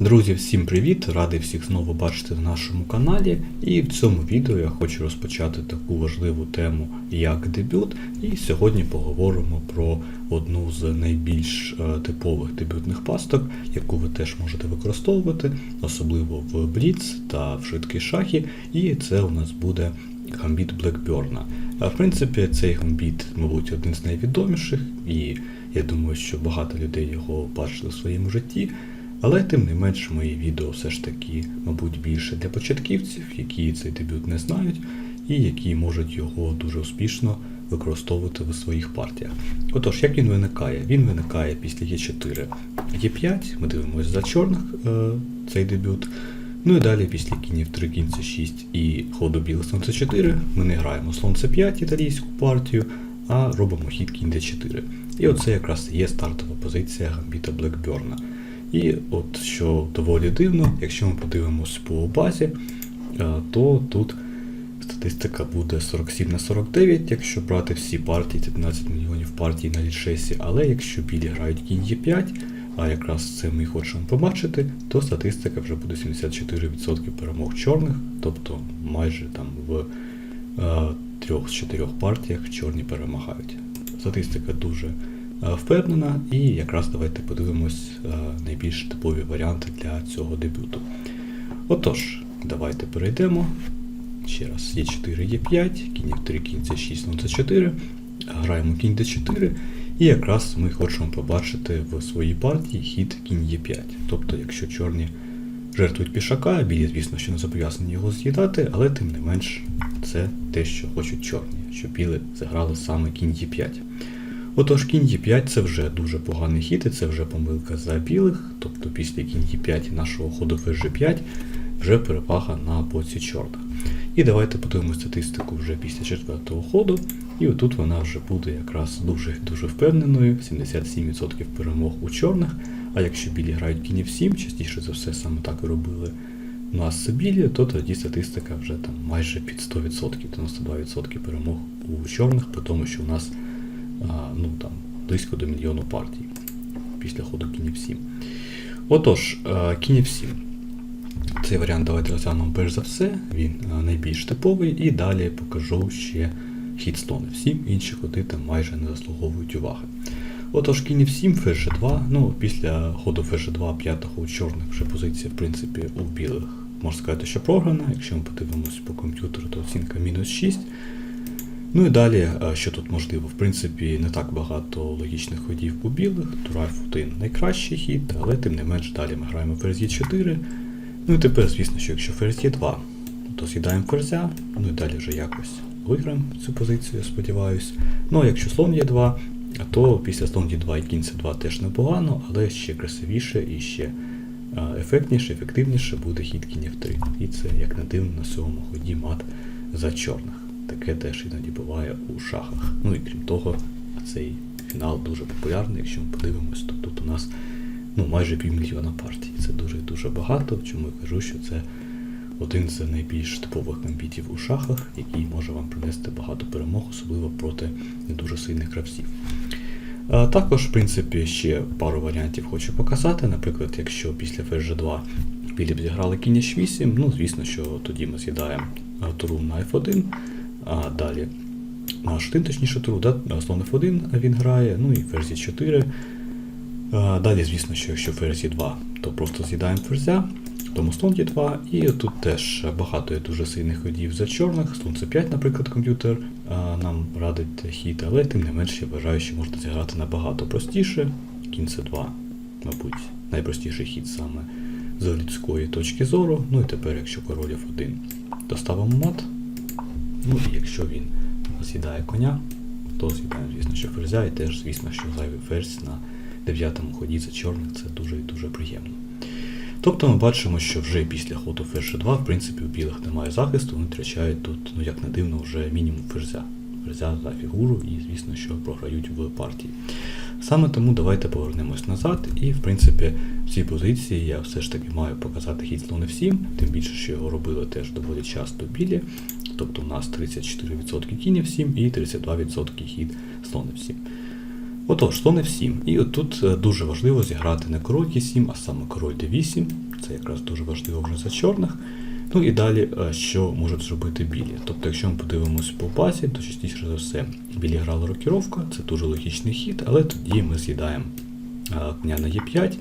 Друзі, всім привіт! Радий всіх знову бачити на нашому каналі. І в цьому відео я хочу розпочати таку важливу тему, як дебют. І сьогодні поговоримо про одну з найбільш е, типових дебютних пасток, яку ви теж можете використовувати, особливо в Бліц та в швидкій шахі. І це у нас буде гамбіт Блекберна. В принципі, цей гамбіт, мабуть, один з найвідоміших, і я думаю, що багато людей його бачили в своєму житті. Але тим не менш мої відео все ж таки, мабуть, більше для початківців, які цей дебют не знають, і які можуть його дуже успішно використовувати в своїх партіях. Отож, як він виникає? Він виникає після Е4, Е5, ми дивимося за чорних е, цей дебют. Ну і далі після кінів 3, кінь С6 і ходу білих слон С4 ми не граємо слон С5 італійську партію, а робимо хід кінь Д4. І оце якраз є стартова позиція гамбіта Блекберна. І от що доволі дивно, якщо ми подивимось по базі, е, то тут статистика буде 47 на 49, якщо брати всі партії, це 12 мільйонів партій на лічесі, але якщо білі грають кінь Е5, а якраз це ми хочемо побачити, то статистика вже буде 74% перемог чорних, тобто майже там в е, трьох з чотирьох партіях чорні перемагають. Статистика дуже впевнена, і якраз давайте подивимось е, найбільш типові варіанти для цього дебюту. Отож, давайте перейдемо. Ще раз, Е4, Е5, кінь F3, кінь С6, слон С4. Граємо кінь Д4, і якраз ми хочемо побачити в своїй партії хід кінь Е5. Тобто, якщо чорні жертвують пішака, білі, звісно, що не зобов'язані його з'їдати, але тим не менш це те, що хочуть чорні, щоб білі заграли саме кінь Е5. Отож, кінь Е5 це вже дуже поганий хід, і це вже помилка за білих, тобто після кінь Е5 нашого ходу ферзь G5 вже перевага на боці чорних. І давайте подивимося статистику вже після четвертого ходу. І отут вона вже буде якраз дуже дуже впевненою, 77% перемог у чорних. А якщо білі грають кінь F7, частіше за все саме так і робили у нас білі, то тоді статистика вже там майже під 100%, 92% перемог у чорних, при тому, що у нас ну, там, близько до мільйону партій після ходу кінь F7. Отож, а, кінь F7. Цей варіант давайте розглянемо перш за все, він найбільш типовий, і далі покажу ще хід слон F7, інші ходи там майже не заслуговують уваги. Отож, кінь F7, ферзь 2 ну після ходу ферзь 2 п'ятого у чорних вже позиція, в принципі, у білих, можна сказати, що програна. Якщо ми подивимось по комп'ютеру, то оцінка мінус 6. Ну і далі, що тут можливо, в принципі, не так багато логічних ходів у білих, Тура F1 найкращий хід, але тим не менш далі ми граємо ферзь Е4. Ну і тепер, звісно, що якщо ферзь Е2, то з'їдаємо ферзя, ну і далі вже якось виграємо цю позицію, я сподіваюся. Ну а якщо слон Е2, то після слон Е2 і кінь С2 теж непогано, але ще красивіше і ще ефектніше, ефективніше буде хід кінь F3. І це, як не дивно, на сьомому ході мат за чорних. Таке теж іноді буває у шахах. Ну і крім того, цей фінал дуже популярний. Якщо ми подивимось, то тут у нас ну, майже півмільйона партій. Це дуже-дуже багато, чому я кажу, що це один з найбільш типових гамбітів у шахах, який може вам принести багато перемог, особливо проти не дуже сильних гравців. Також, в принципі, ще пару варіантів хочу показати. Наприклад, якщо після ферзь 2 білі б зіграли кінь H8, ну, звісно, що тоді ми з'їдаємо туру на F1, а далі на H1, точніше туру, да? слон F1 він грає, ну і ферзь 4. А далі, звісно, що якщо ферзь 2, то просто з'їдаємо ферзя, тому слон Е2, і тут теж багато є дуже сильних ходів за чорних. Слон С5, наприклад, комп'ютер нам радить хід, але тим не менш я вважаю, що можна зіграти набагато простіше. Кінь С2, мабуть, найпростіший хід саме з людської точки зору. Ну і тепер, якщо король F1, то ставимо мат. Ну і якщо він з'їдає коня, то з'їдаємо, звісно, що ферзя, і теж, звісно, що зайвий ферзь на дев'ятому ході за чорних це дуже і дуже приємно. Тобто ми бачимо, що вже після ходу ферзь 2, в принципі, у білих немає захисту, вони втрачають тут, ну як не дивно, вже мінімум ферзя. Ферзя за фігуру і, звісно, що програють в партії. Саме тому давайте повернемось назад, і, в принципі, в цій позиції я все ж таки маю показати хід слон F7, тим більше, що його робили теж доволі часто білі. Тобто у нас 34% кінь F7 і 32% хід слон F7. Отож, слон F7. І от тут е, дуже важливо зіграти не король Е7, а саме король D8. Це якраз дуже важливо вже за чорних. Ну і далі, е, що можуть зробити білі. Тобто, якщо ми подивимось по базі, то частіше за все білі грали рокіровка, це дуже логічний хід, але тоді ми з'їдаємо е, коня на Е5.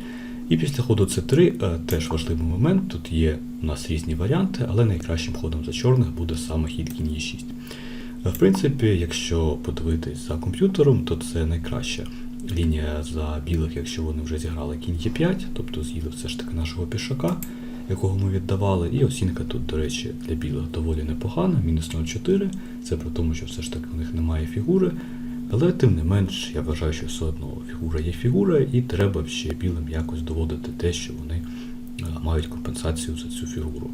І після ходу С3 е, теж важливий момент. Тут є у нас різні варіанти, але найкращим ходом за чорних буде саме хід кінь Е6. Е, В принципі, якщо подивитись за комп'ютером, то це найкраща лінія за білих, якщо вони вже зіграли кінь Е5, тобто з'їли все ж таки нашого пішака, якого ми віддавали. І оцінка тут, до речі, для білих доволі непогана, мінус 0,4. Це при тому, що все ж таки у них немає фігури. Але тим не менш, я вважаю, що все одно фігура є фігура, і треба ще білим якось доводити те, що вони е, мають компенсацію за цю фігуру.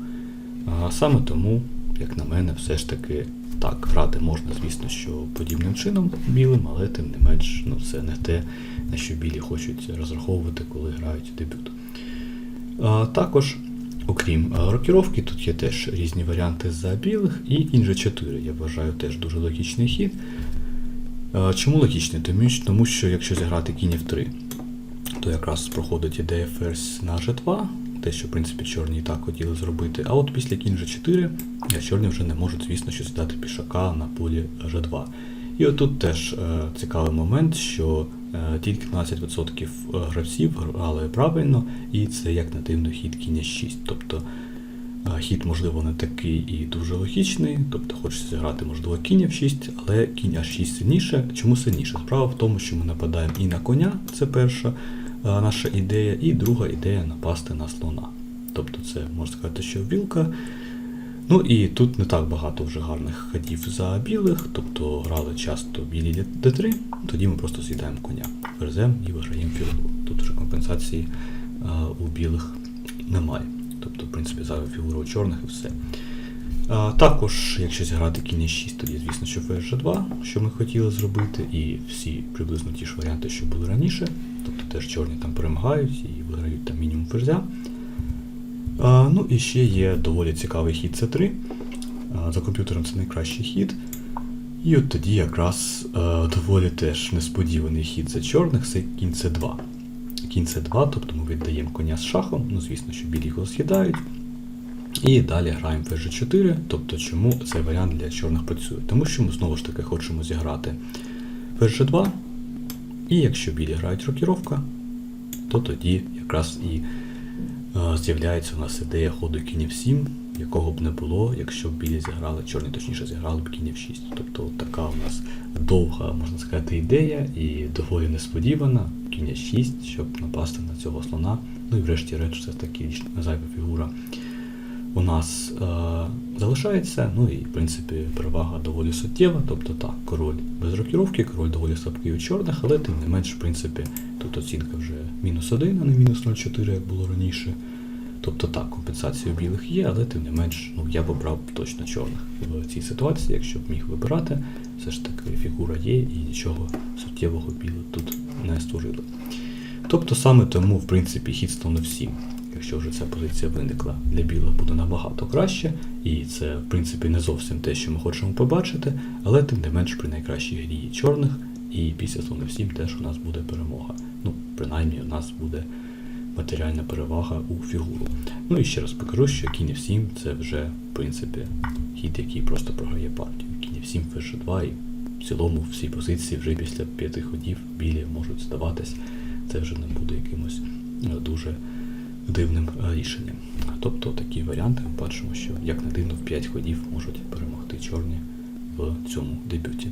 Саме тому, як на мене, все ж таки так, грати можна, звісно, що подібним чином білим, але тим не менш, ну це не те, на що білі хочуть розраховувати, коли грають дебют. Також, окрім рокіровки, тут є теж різні варіанти за білих, і кінь G4, я вважаю, теж дуже логічний хід. А, чому логічний? Тому що, якщо зіграти кінь F3, то якраз проходить ідея ферзь на G2, те, що в принципі чорні і так хотіли зробити. А от після кінь G4 е, чорні вже не можуть, звісно, що здати пішака на полі G2. І отут теж е, цікавий момент, що е, тільки 12% гравців грали правильно, і це як на дивно хід кінь 6. Тобто е, хід, можливо, не такий і дуже логічний, тобто хочеться зіграти, можливо, кінь F6, але кінь H6 сильніше. Чому сильніше? Справа в тому, що ми нападаємо і на коня, це перша е, наша ідея, і друга ідея напасти на слона. Тобто це можна сказати, що білка. Ну і тут не так багато вже гарних ходів за білих, тобто грали часто білі d3, тоді ми просто з'їдаємо коня, ферзем і виграємо фігуру. Тут вже компенсації а, у білих немає. Тобто, в принципі, фігура у чорних і все. А, також, якщо зіграти кінь 6, тоді, звісно, що ферзь G2, що ми хотіли зробити, і всі приблизно ті ж варіанти, що були раніше. Тобто теж чорні там перемагають і виграють там мінімум ферзя. А, ну і ще є доволі цікавий хід С3. А, за комп'ютером це найкращий хід. І от тоді якраз а, доволі теж несподіваний хід за чорних це кінь С2. Кінь С2, тобто ми віддаємо коня з шахом, ну звісно, що білі його з'їдають. І далі граємо ферзь 4 тобто чому цей варіант для чорних працює? Тому що ми знову ж таки хочемо зіграти ферзь 2 і якщо білі грають рокіровка, то тоді якраз і е, з'являється у нас ідея ходу кінь f7, якого б не було, якщо б білі зіграли, чорні точніше зіграли б кінь f6. Тобто от така у нас довга, можна сказати, ідея і доволі несподівана. Кінь f6, щоб напасти на цього слона. Ну і врешті-решт, це таки зайва фігура у нас е, залишається. Ну і в принципі перевага доволі суттєва. Тобто так, король без рокіровки, король доволі слабкий у чорних, але тим не менш, в принципі, тут оцінка вже мінус 1, а не мінус 0,4, як було раніше. Тобто так, компенсація у білих є, але тим не менш, ну я б обрав точно чорних в цій ситуації, якщо б міг вибирати, все ж таки фігура є і нічого суттєвого білих тут не створили. Тобто саме тому, в принципі, хід слону всім якщо вже ця позиція виникла, для білих буде набагато краще, і це, в принципі, не зовсім те, що ми хочемо побачити, але тим не менш при найкращій грі чорних, і після слону 7 теж у нас буде перемога. Ну, принаймні, у нас буде матеріальна перевага у фігуру. Ну і ще раз покажу, що кінь F7 це вже, в принципі, хід, який просто програє партію. Кінь F7, ферзь 2 і в цілому всі позиції вже після п'яти ходів білі можуть здаватись. Це вже не буде якимось дуже дивним е, рішенням. Тобто такі варіанти ми бачимо, що як не дивно в 5 ходів можуть перемогти чорні в цьому дебюті,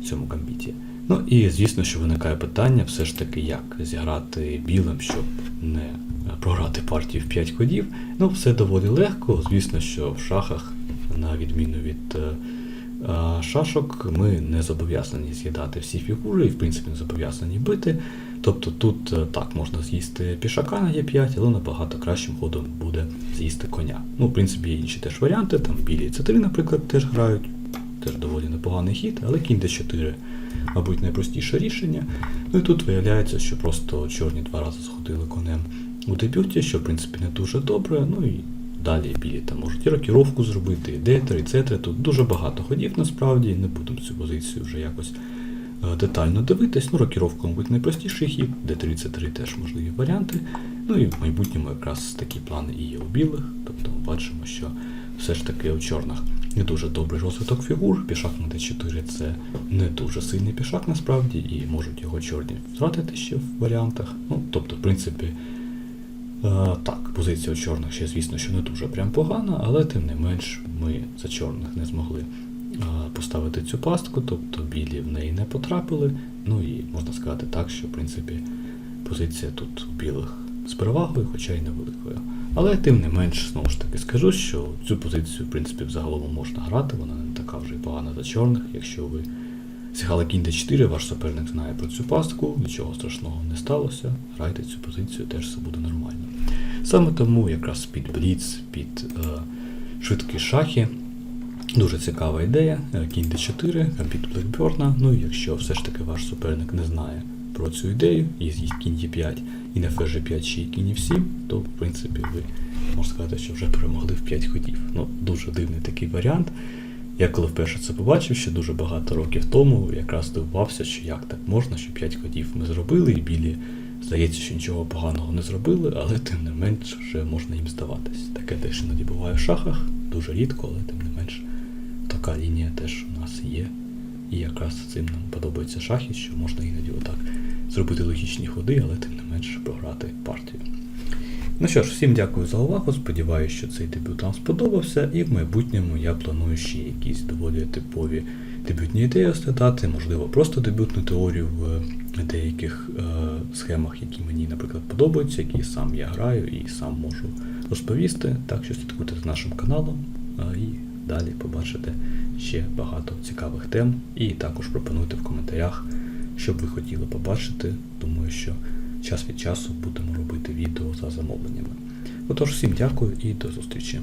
в цьому гамбіті. Ну і звісно, що виникає питання все ж таки, як зіграти білим, щоб не програти партію в 5 ходів. Ну, все доволі легко. Звісно, що в шахах, на відміну від е, шашок, ми не зобов'язані з'їдати всі фігури і, в принципі, не зобов'язані бити. Тобто тут е, так можна з'їсти пішака на Е5, але набагато кращим ходом буде з'їсти коня. Ну, в принципі, є інші теж варіанти, там білі С3, наприклад, теж грають, теж доволі непоганий хід, але кінь Д4, мабуть, найпростіше рішення. Ну і тут виявляється, що просто чорні два рази сходили конем у дебюті, що в принципі не дуже добре. Ну і далі білі там можуть і рокіровку зробити, і Д3, і С3. Тут дуже багато ходів насправді, не будемо цю позицію вже якось е, детально дивитись. Ну, рокіровка, мабуть, найпростіший хід, D33 теж можливі варіанти. Ну і в майбутньому якраз такі плани і є у білих. Тобто ми бачимо, що все ж таки у чорних не дуже добрий розвиток фігур. Пішак на D4 це не дуже сильний пішак насправді, і можуть його чорні втратити ще в варіантах. Ну, тобто, в принципі, Е, Так, позиція у чорних ще, звісно, що не дуже прям погана, але тим не менш ми за чорних не змогли е, поставити цю пастку, тобто білі в неї не потрапили. Ну і можна сказати так, що в принципі позиція тут у білих з перевагою, хоча й невеликою. Але тим не менш, знову ж таки скажу, що цю позицію, в принципі, взагалом можна грати, вона не така вже й погана за чорних, якщо ви Зіграли кінь d4, ваш суперник знає про цю пастку, нічого страшного не сталося. Грайте цю позицію, теж все буде нормально. Саме тому якраз під бліц, під е, швидкі шахи. Дуже цікава ідея. Кінь d4, під Блекберна. Ну і якщо все ж таки ваш суперник не знає про цю ідею, і кінь d5 і на ферзь 5 ще й кінь f7, то в принципі ви можна сказати, що вже перемогли в 5 ходів. Ну, дуже дивний такий варіант. Я коли вперше це побачив ще дуже багато років тому, якраз здивувався, що як так можна, що 5 ходів ми зробили, і білі, здається, що нічого поганого не зробили, але тим не менш вже можна їм здаватись. Таке теж іноді буває в шахах, дуже рідко, але тим не менш така лінія теж у нас є. І якраз цим нам подобаються шахи, що можна іноді отак зробити логічні ходи, але тим не менш програти партію. Ну що ж, всім дякую за увагу. Сподіваюся, що цей дебют вам сподобався, і в майбутньому я планую ще якісь доволі типові дебютні ідеї розглядати, можливо, просто дебютну теорію в деяких е, схемах, які мені, наприклад, подобаються, які сам я граю і сам можу розповісти. Так що слідкуйте за нашим каналом е, і далі побачите ще багато цікавих тем. І також пропонуйте в коментарях, що б ви хотіли побачити. Думаю, що час від часу будемо робити відео за замовленнями. Отож, всім дякую і до зустрічі.